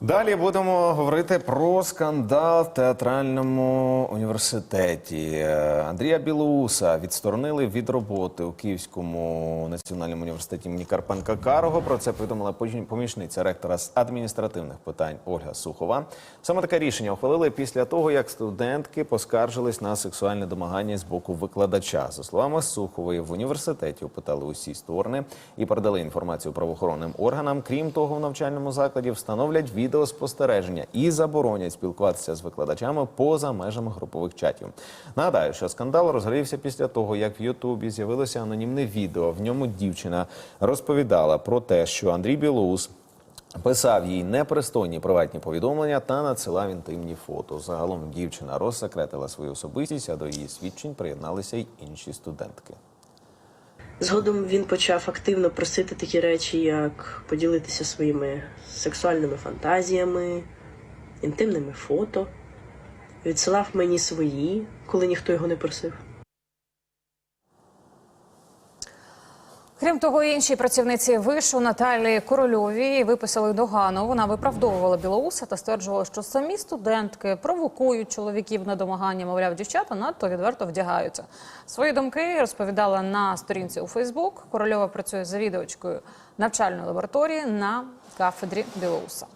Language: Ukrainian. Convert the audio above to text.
Далі будемо говорити про скандал в театральному університеті. Андрія Білоуса відсторонили від роботи у Київському національному університеті імені Карпенка Карого. Про це повідомила помічниця ректора з адміністративних питань Ольга Сухова. Саме таке рішення ухвалили після того, як студентки поскаржились на сексуальне домагання з боку викладача. За словами Сухової, в університеті опитали усі сторони і передали інформацію правоохоронним органам. Крім того, в навчальному закладі встановлять відеоспостереження і заборонять спілкуватися з викладачами поза межами групових чатів. Нагадаю, що скандал розгорівся після того, як в Ютубі з'явилося анонімне відео. В ньому дівчина розповідала про те, що Андрій Білоус Писав їй непристойні приватні повідомлення та надсилав інтимні фото. Загалом дівчина розсекретила свою особистість, а до її свідчень приєдналися й інші студентки. Згодом він почав активно просити такі речі, як поділитися своїми сексуальними фантазіями, інтимними фото. Відсилав мені свої, коли ніхто його не просив. Крім того, інші працівниці вишу Наталії Корольові виписали догану. Вона виправдовувала Білоуса та стверджувала, що самі студентки провокують чоловіків на домагання. Мовляв, дівчата надто відверто вдягаються. Свої думки розповідала на сторінці у Фейсбук. Корольова працює завідувачкою навчальної лабораторії на кафедрі Білоуса.